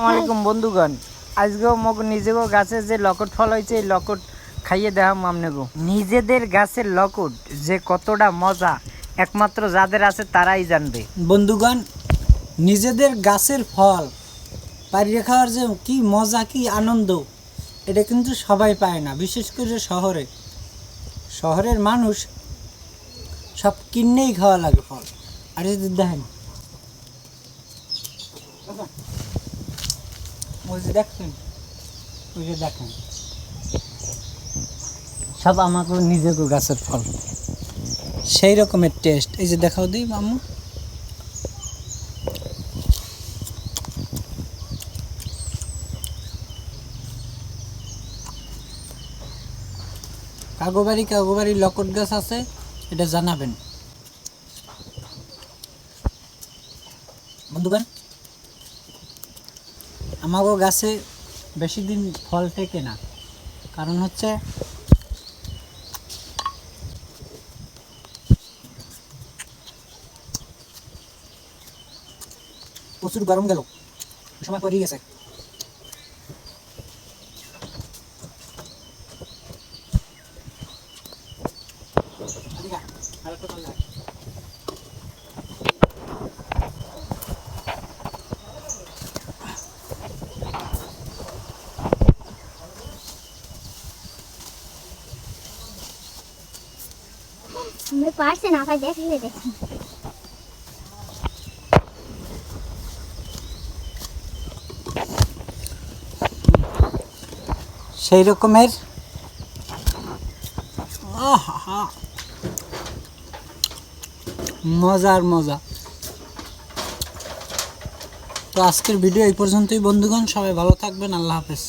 আসসালামাইকুম বন্ধুগণ। আজকেও মগ নিজেও গাছে যে লকট ফল হয়েছে এই লকট খাইয়ে দেওয়া আমনেগো। নিজেদের গাছের লকট যে কতটা মজা, একমাত্র যাদের আছে তারাই জানবে। বন্ধুগণ, নিজেদের গাছের ফল, পাড়িয়ে খাওয়ার যে কি মজা, কি আনন্দ, এটা কিন্তু সবাই পায় না, বিশেষ করে শহরে। শহরের মানুষ সব কিনেই খাওয়া লাগে ফল। আর যদি দেখেন। ওই যে দেখছেন ওই যে দেখেন। সব আমাকে নিজের গাছের ফল। সেই রকমের টেস্ট এই যে দেখাও দিই মামু। কাগোবাড়ি কাগোবাড়ি লকট গাছ আছে এটা জানাবেন। বন্ধুগণ আমাগো গাছে বেশি দিন ফল টেকে না। কারণ হচ্ছে প্রচুর গরম গেল। সময় পড়ে গেছে। আমি পারছি না দেখলে দেখি সেই রকমের! মজার মজা। তো আজকের ভিডিও এই পর্যন্তই, বন্ধুগণ। সবাই ভালো থাকবেন। আল্লাহ হাফেজ।